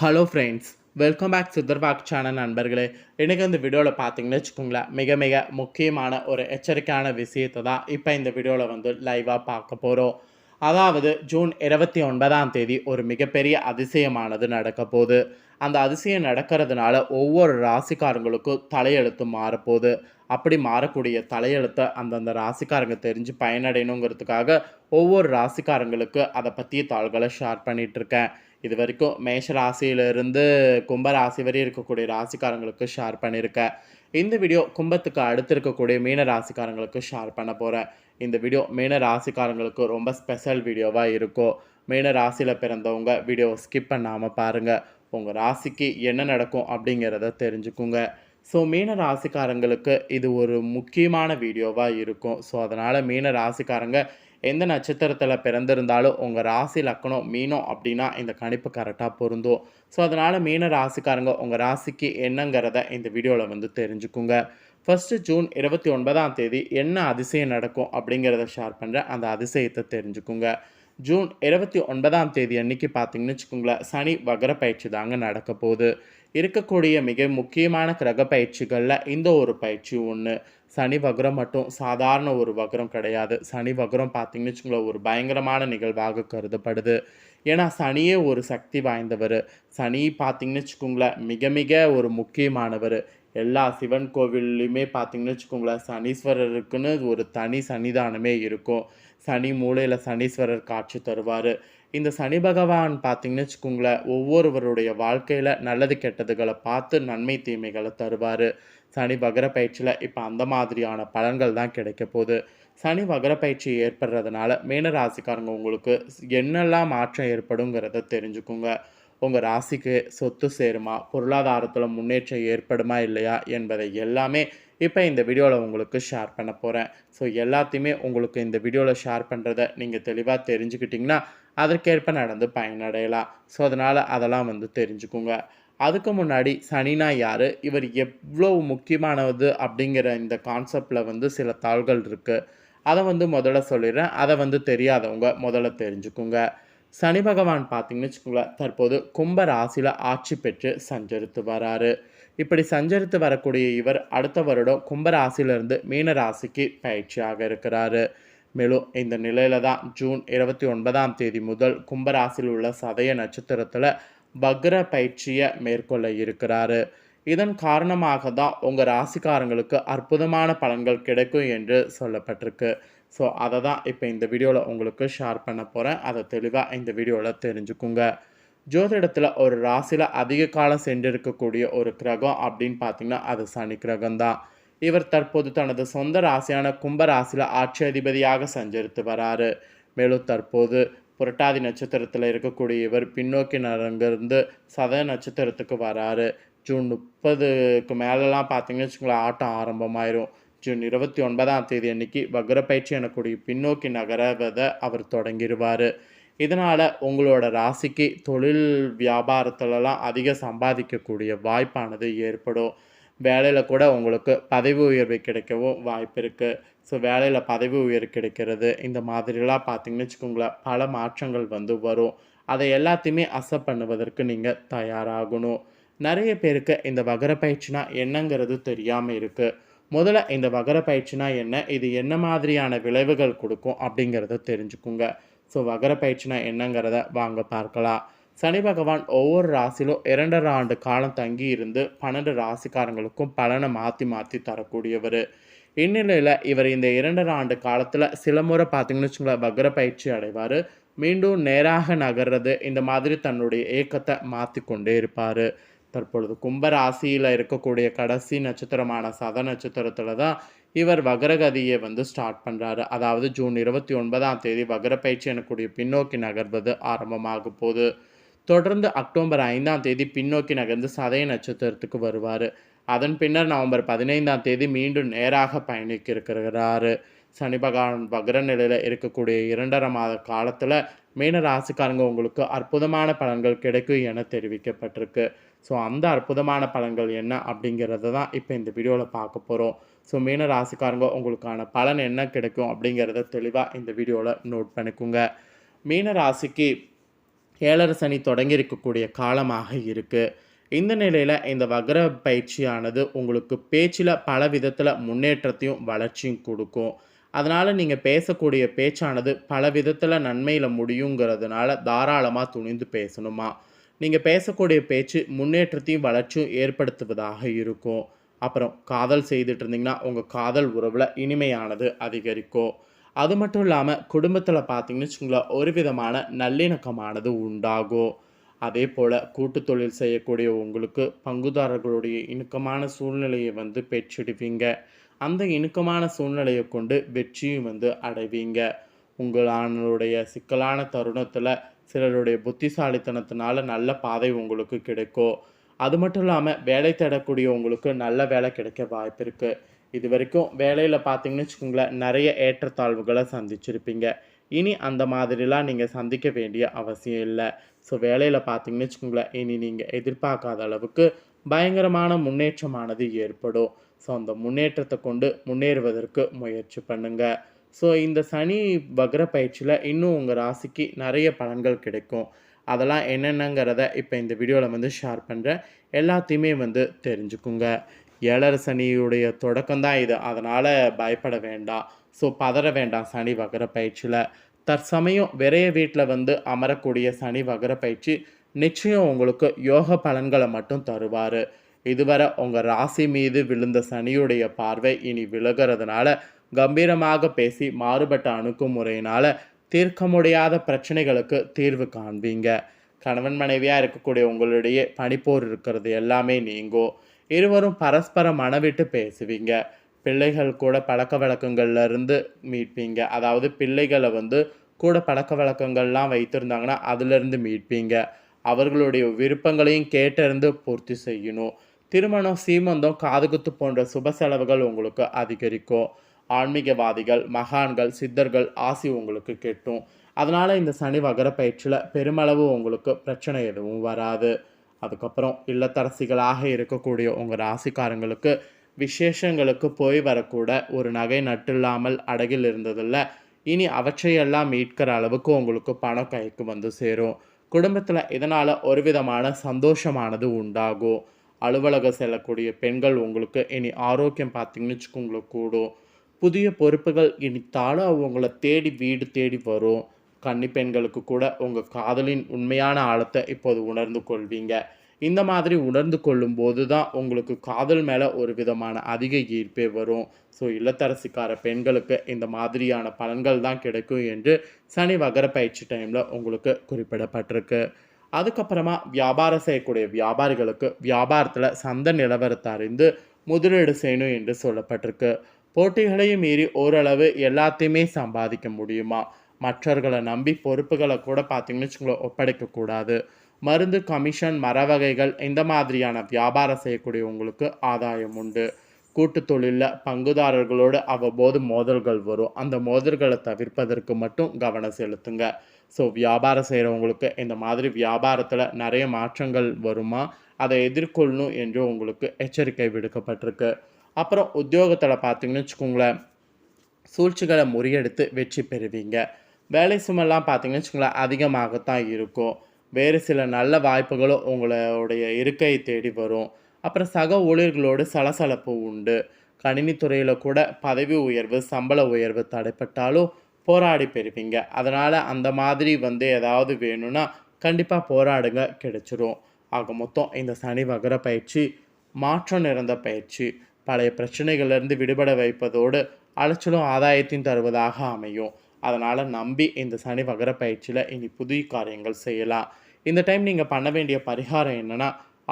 Hello friends welcome back சித்தர்பாக் channel நண்பர்களே. எனக்கு இந்த வீடியோவில் பார்த்தீங்கன்னு வச்சுக்கோங்களேன் மிக மிக முக்கியமான ஒரு எச்சரிக்கையான விஷயத்தை தான் இப்போ இந்த வீடியோவில் வந்து லைவாக பார்க்க போகிறோம் அதாவது ஜூன் இருபத்தி ஒன்பதாம் தேதி ஒரு மிகப்பெரிய அதிசயமானது நடக்க போகுது. அந்த அதிசயம் நடக்கிறதுனால ஒவ்வொரு ராசிக்காரங்களுக்கும் தலையெழுத்து மாறப்போகுது. அப்படி மாறக்கூடிய தலையெழுத்தை அந்தந்த ராசிக்காரங்க தெரிஞ்சு பயனடையணுங்கிறதுக்காக ஒவ்வொரு ராசிக்காரங்களுக்கு அதை பற்றிய தாள்களை ஷேர் பண்ணிகிட்ருக்கேன் இது வரைக்கும் மேஷ ராசியிலிருந்து கும்ப ராசி வரை இருக்கக்கூடிய ராசிக்காரங்களுக்கு ஷேர் பண்ணியிருக்கேன் இந்த வீடியோ கும்பத்துக்கு அடுத்து இருக்கக்கூடிய மீன ராசிக்காரங்களுக்கு ஷேர் பண்ண போகிறேன் இந்த வீடியோ மீன ராசிக்காரங்களுக்கு ரொம்ப ஸ்பெஷல் வீடியோவாக இருக்கும். மீன ராசியில் பிறந்தவங்க வீடியோ ஸ்கிப் பண்ணாமல் பாருங்கள் உங்கள் ராசிக்கு என்ன நடக்கும் அப்படிங்கிறத தெரிஞ்சுக்குங்க. ஸோ மீன ராசிக்காரங்களுக்கு இது ஒரு முக்கியமான வீடியோவாக இருக்கும். ஸோ அதனால் மீன ராசிக்காரங்க எந்த நட்சத்திரத்தில் பிறந்திருந்தாலும் உங்கள் ராசி லக்கணம் மீனம் அப்படின்னா இந்த கணிப்பு கரெக்டாக பொருந்தும். ஸோ அதனால் மீன ராசிக்காரங்க உங்கள் ராசிக்கு என்னங்கிறத இந்த வீடியோவில் வந்து தெரிஞ்சுக்குங்க. ஃபஸ்ட்டு ஜூன் இருபத்தி ஒன்பதாம் தேதி என்ன அதிசயம் நடக்கும் அப்படிங்கிறத ஷேர் பண்ணுற அந்த அதிசயத்தை தெரிஞ்சுக்குங்க. ஜூன் இருபத்தி ஒன்பதாம் தேதி அன்னைக்கு பார்த்தீங்கன்னு வச்சுக்கோங்களேன் சனி வகர பயிற்சி தாங்க நடக்க போகுது. இருக்கக்கூடிய மிக முக்கியமான கிரக பயிற்சிகளில் இந்த ஒரு பயிற்சி ஒன்று சனி வக்ரம் மட்டும் சாதாரண ஒரு வக்ரம் கிடையாது. சனி வக்ரம் பார்த்தீங்கன்னு வச்சுக்கோங்களேன் ஒரு பயங்கரமான நிகழ்வாக கருதப்படுது. ஏன்னா சனியே ஒரு சக்தி வாய்ந்தவர். சனி பார்த்தீங்கன்னு வச்சுக்கோங்களேன் மிக மிக ஒரு முக்கியமானவர். எல்லா சிவன் கோவில்லையுமே பார்த்தீங்கன்னு வச்சுக்கோங்களேன் சனீஸ்வரருக்குன்னு ஒரு தனி சன்னிதானமே இருக்கும். சனி மூலையில் சனீஸ்வரர் காட்சி தருவார். இந்த சனி பகவான் பார்த்தீங்கன்னு வச்சுக்கோங்களேன் ஒவ்வொருவருடைய வாழ்க்கையில் நல்லது கெட்டதுகளை பார்த்து நன்மை தீமைகளை தருவார். சனி வகர பயிற்சியில் இப்போ அந்த மாதிரியான பலன்கள் தான் கிடைக்க போகுது. சனி வகர பயிற்சி ஏற்படுறதுனால மீனராசிக்காரங்க உங்களுக்கு என்னெல்லாம் மாற்றம் ஏற்படுங்கிறத தெரிஞ்சுக்குங்க. உங்கள் ராசிக்கு சொத்து சேருமா? பொருளாதாரத்தில் முன்னேற்றம் ஏற்படுமா? இல்லையா? என்பதை எல்லாமே இப்போ இந்த வீடியோவில் உங்களுக்கு ஷேர் பண்ண போகிறேன் ஸோ எல்லாத்தையுமே உங்களுக்கு இந்த வீடியோவில் ஷேர் பண்ணுறத நீங்கள் தெளிவாக தெரிஞ்சுக்கிட்டிங்கன்னா அதற்கேற்ப நடந்து பயனடையலாம். ஸோ அதனால் அதெல்லாம் வந்து தெரிஞ்சுக்குங்க. அதுக்கு முன்னாடி சனினா யார்? இவர் எவ்வளோ முக்கியமானது அப்படிங்கிற இந்த கான்செப்டில் வந்து சில தாள்கள் இருக்குது அதை வந்து முதல்ல சொல்லிடுறேன். அதை வந்து தெரியாதவங்க முதல்ல தெரிஞ்சுக்குங்க. சனி பகவான் பார்த்தீங்கன்னு வச்சுக்கோங்களேன் தற்போது கும்ப ராசியில் ஆட்சி பெற்று சஞ்சரித்து வராரு. இப்படி சஞ்சரித்து வரக்கூடிய இவர் அடுத்த வருடம் கும்பராசிலிருந்து மீன ராசிக்கு பயிற்சியாக இருக்கிறாரு. மேலும் இந்த நிலையில தான் ஜூன் இருபத்தி ஒன்பதாம் தேதி முதல் கும்பராசியில் உள்ள சதய நட்சத்திரத்தில் பக்ர பயிற்சியை மேற்கொள்ள இருக்கிறாரு. இதன் காரணமாக தான் உங்கள் ராசிக்காரங்களுக்கு அற்புதமான பலன்கள் கிடைக்கும் என்று சொல்லப்பட்டிருக்கு. ஸோ அதை தான் இப்போ இந்த வீடியோவில் உங்களுக்கு ஷேர் பண்ண போகிறேன் அதை தெளிவாக இந்த வீடியோவில் தெரிஞ்சுக்குங்க. ஜோதிடத்தில் ஒரு ராசியில் அதிக காலம் சென்றிருக்கக்கூடிய ஒரு கிரகம் அப்படின்னு பார்த்திங்கன்னா அது சனி கிரகம் தான். இவர் தற்போது தனது சொந்த ராசியான கும்ப ராசியில் ஆட்சி அதிபதியாக சஞ்சரித்து வராரு. மேலும் தற்போது புரட்டாதி நட்சத்திரத்தில் இருக்கக்கூடிய இவர் பின்னோக்கி நரங்கிருந்து சத நட்சத்திரத்துக்கு வராரு. ஜூன் முப்பதுக்கு மேலெலாம் பார்த்தீங்கன்னு வச்சுக்கோங்களேன் ஆட்டம் ஆரம்பமாயிரும். ஜூன் இருபத்தி ஒன்பதாம் தேதி அன்னைக்கு வக்ர பயிற்சி எனக்கூடிய பின்னோக்கி நகரவதை அவர் தொடங்கிடுவார். இதனால் உங்களோட ராசிக்கு தொழில் வியாபாரத்துலலாம் அதிக சம்பாதிக்கக்கூடிய வாய்ப்பானது ஏற்படும். வேலையில் கூட உங்களுக்கு பதவி உயர்வு கிடைக்கவும் வாய்ப்பு இருக்குது ஸோ வேலையில் பதவி உயர்வு கிடைக்கிறது இந்த மாதிரிலாம் பார்த்திங்கன்னு வச்சுக்கோங்களேன் பல மாற்றங்கள் வந்து வரும். அதை எல்லாத்தையுமே அசப் பண்ணுவதற்கு நீங்கள் தயாராகணும். நிறைய பேருக்கு இந்த வகர பயிற்சினா என்னங்கிறது தெரியாமல் இருக்குது முதல்ல இந்த வகர பயிற்சினா என்ன? இது என்ன மாதிரியான விளைவுகள் கொடுக்கும் அப்படிங்கிறத தெரிஞ்சுக்குங்க. ஸோ வகர பயிற்சினா என்னங்கிறத வாங்க பார்க்கலாம். சனி பகவான் ஒவ்வொரு ராசிலும் இரண்டரை ஆண்டு காலம் தங்கி இருந்து பன்னெண்டு ராசிக்காரங்களுக்கும் பலனை மாற்றி மாற்றி தரக்கூடியவர். இந்நிலையில் இவர் இந்த இரண்டரை ஆண்டு காலத்தில் சில முறை பார்த்தீங்கன்னு வச்சுங்களேன் வக்ர பயிற்சி அடைவார். மீண்டும் நேராக நகர்றது இந்த மாதிரி தன்னுடைய ஏக்கத்தை மாற்றி கொண்டே இருப்பார். தற்பொழுது கும்பராசியில் இருக்கக்கூடிய கடைசி நட்சத்திரமான சத நட்சத்திரத்தில் தான் இவர் வக்ரகதியை வந்து ஸ்டார்ட் பண்ணுறாரு அதாவது ஜூன் இருபத்தி ஒன்பதாம் தேதி வக்ர பயிற்சி எனக்கூடிய பின்னோக்கி நகர்வது ஆரம்பமாக போகுது. தொடர்ந்து அக்டோபர் ஐந்தாம் தேதி பின்னோக்கி நகர்ந்து சதய நட்சத்திரத்துக்கு வருவார். அதன் பின்னர் நவம்பர் பதினைந்தாம் தேதி மீண்டும் நேராக பயணிக்க இருக்கிறாரு. சனி பகவான் வக்ர நிலையில் இருக்கக்கூடிய இரண்டரை மாத காலத்தில் மீன ராசிக்காரங்க உங்களுக்கு அற்புதமான பலன்கள் கிடைக்கும் என தெரிவிக்கப்பட்டிருக்கு. ஸோ அந்த அற்புதமான பலன்கள் என்ன அப்படிங்கிறத தான் இப்போ இந்த வீடியோவில் பார்க்க போகிறோம் ஸோ மீன ராசிக்காரங்க உங்களுக்கான பலன் என்ன கிடைக்கும் அப்படிங்கிறத தெளிவாக இந்த வீடியோவில் நோட் பண்ணிக்கோங்க. மீன ராசிக்கு ஏழரை சனி தொடங்கி இருக்கக்கூடிய காலமாக இருக்குது இந்த நிலையில் இந்த வக்ர பயிற்சியானது உங்களுக்கு பேச்சில் பல விதத்தில் முன்னேற்றத்தையும் வளர்ச்சியும் கொடுக்கும். அதனால் நீங்கள் பேசக்கூடிய பேச்சானது பல விதத்தில் நன்மையில் முடியுங்கிறதுனால தாராளமாக துணிந்து பேசணுமா? நீங்கள் பேசக்கூடிய பேச்சு முன்னேற்றத்தையும் வளர்ச்சியும் ஏற்படுத்துவதாக இருக்கும். அப்புறம் காதல் செய்துட்டு இருந்தீங்கன்னா உங்கள் காதல் உறவில் இனிமையானது அதிகரிக்கும். அது மட்டும் இல்லாமல் குடும்பத்தில் பார்த்தீங்கன்னு வச்சுங்களேன் ஒரு விதமான நல்லிணக்கமானது உண்டாகும். அதே போல் கூட்டு தொழில் செய்யக்கூடிய உங்களுக்கு பங்குதாரர்களுடைய இணக்கமான சூழ்நிலையை வந்து பெற்றிடுவீங்க. அந்த இணுக்கமான சூழ்நிலையை கொண்டு வெற்றியும் வந்து அடைவீங்க. உங்களுடைய சிக்கலான தருணத்தில் சிலருடைய புத்திசாலித்தனத்தினால நல்ல பாதை உங்களுக்கு கிடைக்கும். அது மட்டும் இல்லாமல் வேலை தேடக்கூடிய உங்களுக்கு நல்ல வேலை கிடைக்க வாய்ப்பு இருக்குது இது வரைக்கும் வேலையில் பார்த்தீங்கன்னு வச்சுக்கோங்களேன் நிறைய ஏற்றத்தாழ்வுகளை சந்திச்சிருப்பீங்க. இனி அந்த மாதிரிலாம் நீங்கள் சந்திக்க வேண்டிய அவசியம் இல்லை. ஸோ வேலையில் பார்த்தீங்கன்னு வச்சுக்கோங்களேன் இனி நீங்கள் எதிர்பார்க்காத அளவுக்கு பயங்கரமான முன்னேற்றமானது ஏற்படும். ஸோ அந்த முன்னேற்றத்தை கொண்டு முன்னேறுவதற்கு முயற்சி பண்ணுங்கள் ஸோ இந்த சனி வக்ர பயிற்சியில் இன்னும் உங்கள் ராசிக்கு நிறைய பலன்கள் கிடைக்கும். அதெல்லாம் என்னென்னங்கிறத இப்போ இந்த வீடியோவில் வந்து ஷேர் பண்ணுறேன் எல்லாத்தையுமே வந்து தெரிஞ்சுக்குங்க. ஏழரை சனியுடைய தொடக்கம் தான் இது. அதனால் பயப்பட வேண்டாம். ஸோ பதற வேண்டாம் சனி வகர பயிற்சியில். தற்சமயம் விரைய வீட்டில் வந்து அமரக்கூடிய சனி வகர பயிற்சி நிச்சயம் உங்களுக்கு யோக பலன்களை மட்டும் தருவார். இதுவரை உங்கள் ராசி மீது விழுந்த சனியுடைய பார்வை இனி விலகிறதுனால கம்பீரமாக பேசி மாறுபட்ட அணுகுமுறையினால் தீர்க்க முடியாத பிரச்சனைகளுக்கு தீர்வு காண்பீங்க. கணவன் மனைவியாக இருக்கக்கூடிய உங்களுடைய பனிப்போர் இருக்கிறது எல்லாமே நீங்கும் இருவரும் பரஸ்பரம் மனவிட்டு பேசுவீங்க. பிள்ளைகள் கூட பழக்க வழக்கங்கள்லேருந்து மீட்பீங்க. அதாவது பிள்ளைகளை வந்து கூட பழக்க வழக்கங்கள்லாம் வைத்திருந்தாங்கன்னா அதுலேருந்து மீட்பீங்க. அவர்களுடைய விருப்பங்களையும் கேட்டிருந்து பூர்த்தி செய்யணும். திருமணம் சீமந்தம் காதுகுத்து போன்ற சுப செலவுகள் உங்களுக்கு அதிகரிக்கும். ஆன்மீகவாதிகள் மகான்கள் சித்தர்கள் ஆசி உங்களுக்கு கெட்டும். அதனால் இந்த சனி வகர பயிற்சியில் பெருமளவு உங்களுக்கு பிரச்சனை எதுவும் வராது. அதுக்கப்புறம் இல்லத்தரசிகளாக இருக்கக்கூடிய உங்கள் ராசிக்காரங்களுக்கு விசேஷங்களுக்கு போய் வரக்கூட ஒரு நகை நட்டில்லாமல் அடகில் இருந்ததில்ல. இனி அவற்றையெல்லாம் மீட்கிற அளவுக்கு உங்களுக்கு பணம் கைக்கு வந்து சேரும். குடும்பத்தில் இதனால் ஒரு விதமான சந்தோஷமானது உண்டாகும். அலுவலகம் செல்லக்கூடிய பெண்கள் உங்களுக்கு இனி ஆரோக்கியம் பார்த்தீங்கன்னு வச்சுக்கோங்கள கூடும். புதிய பொறுப்புகள் இனி தாழ அவங்கள தேடி வீடு தேடி வரும். கன்னி பெண்களுக்கு கூட உங்கள் காதலின் உண்மையான ஆழத்தை இப்போது உணர்ந்து கொள்வீங்க. இந்த மாதிரி உணர்ந்து கொள்ளும் போது தான் உங்களுக்கு காதல் மேலே ஒரு விதமான அதிக ஈர்ப்பே வரும். ஸோ இல்லத்தரசிக்கார பெண்களுக்கு இந்த மாதிரியான பலன்கள் தான் கிடைக்கும் என்று சனி வகர பயிற்சி டைமில் உங்களுக்கு குறிப்பிடப்பட்டிருக்கு. அதுக்கப்புறமா வியாபாரம் செய்யக்கூடிய வியாபாரிகளுக்கு வியாபாரத்தில் சந்தை நிலவரத்தை அறிந்து முதலீடு செய்யணும் என்று சொல்லப்பட்டிருக்கு. போட்டிகளையும் மீறி ஓரளவு எல்லாத்தையுமே சம்பாதிக்க முடியுமா? மற்றவர்களை நம்பி பொறுப்புகளை கூட பார்த்தீங்கன்னு வச்சுக்கோங்களேன் ஒப்படைக்கக்கூடாது மருந்து கமிஷன் மர வகைகள் இந்த மாதிரியான வியாபாரம் செய்யக்கூடியவங்களுக்கு ஆதாயம் உண்டு. கூட்டு தொழிலில் பங்குதாரர்களோடு அவ்வப்போது மோதல்கள் வரும். அந்த மோதல்களை தவிர்ப்பதற்கு மட்டும் கவனம் செலுத்துங்க. ஸோ வியாபாரம் செய்கிறவங்களுக்கு இந்த மாதிரி வியாபாரத்தில் நிறைய மாற்றங்கள் வருமா? அதை எதிர்கொள்ளணும் என்று உங்களுக்கு எச்சரிக்கை விடுக்கப்பட்டிருக்கு. அப்புறம் உத்தியோகத்தில் பார்த்தீங்கன்னு வச்சுக்கோங்களேன் சூழ்ச்சிகளை முறியெடுத்து வெற்றி பெறுவீங்க. வேலை சுமெல்லாம் பார்த்தீங்கன்னு வச்சுக்கோங்களேன் அதிகமாகத்தான் இருக்கும். வேறு சில நல்ல வாய்ப்புகளும் உங்களுடைய இருக்கையை தேடி வரும். அப்புறம் சக ஊழியர்களோடு சலசலப்பு உண்டு. கணினித்துறையில் கூட பதவி உயர்வு சம்பள உயர்வு தடைப்பட்டாலும் போராடி பெறுவீங்க அதனால் அந்த மாதிரி வந்து ஏதாவது வேணும்னா கண்டிப்பாக போராடுங்க கிடைச்சிரும். ஆக மொத்தம் இந்த சனி வகர பயிற்சி மாற்றம் நிறைந்த பயிற்சி பழைய பிரச்சனைகள்லேருந்து விடுபட வைப்பதோடு அலைச்சலும் ஆதாயத்தையும் தருவதாக அமையும். அதனால் நம்பி இந்த சனி வகர பயிற்சியில் இனி புதிய காரியங்கள் செய்யலாம். இந்த டைம் நீங்கள் பண்ண வேண்டிய பரிகாரம் என்னென்னா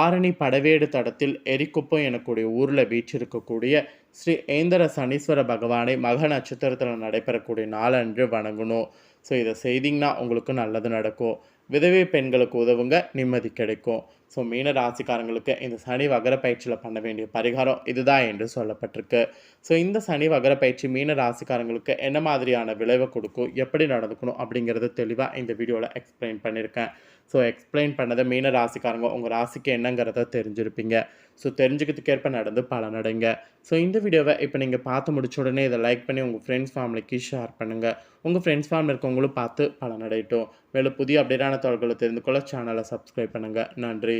ஆரணி படவேடு தடத்தில் எரிக்குப்பம் எனக்கூடிய ஊரில் வீச்சிருக்கக்கூடிய ஸ்ரீ ஏந்திர சனீஸ்வர பகவானை மக நட்சத்திரத்தில் நடைபெறக்கூடிய நாளன்று வணங்கணும் ஸோ இதை செய்திங்கன்னா உங்களுக்கு நல்லது நடக்கும். விதவை பெண்களுக்கு உதவுங்க நிம்மதி கிடைக்கும். ஸோ மீன ராசிக்காரங்களுக்கு இந்த சனி வகர பயிற்சியில் பண்ண வேண்டிய பரிகாரம் இதுதான் என்று சொல்லப்பட்டிருக்கு. ஸோ இந்த சனி வகர பயிற்சி மீன ராசிக்காரங்களுக்கு என்ன மாதிரியான விளைவை கொடுக்கும் எப்படி நடந்துக்கணும் அப்படிங்கிறத தெளிவாக இந்த வீடியோவில் எக்ஸ்பிளைன் பண்ணியிருக்கேன். ஸோ எக்ஸ்பிளைன் பண்ணதை மீன ராசிக்காரங்க உங்கள் ராசிக்கு என்னங்கிறத தெரிஞ்சிருப்பீங்க. ஸோ தெரிஞ்சுக்கிறதுக்கேற்ப நடந்து பலனடைங்க ஸோ இந்த வீடியோவை இப்போ நீங்கள் பார்த்து முடிச்ச உடனே இதை லைக் பண்ணி உங்கள் ஃப்ரெண்ட்ஸ் ஃபேமிலிக்கு ஷேர் பண்ணுங்கள் உங்கள் ஃப்ரெண்ட்ஸ் ஃபேமிலி இருக்கவங்களும் பார்த்து பலனடையட்டும் மேலும் புதிய அப்டேட்டான தகவல்களை தெரிந்து கொள்ள சேனலை சப்ஸ்கிரைப் பண்ணுங்கள் நன்றி.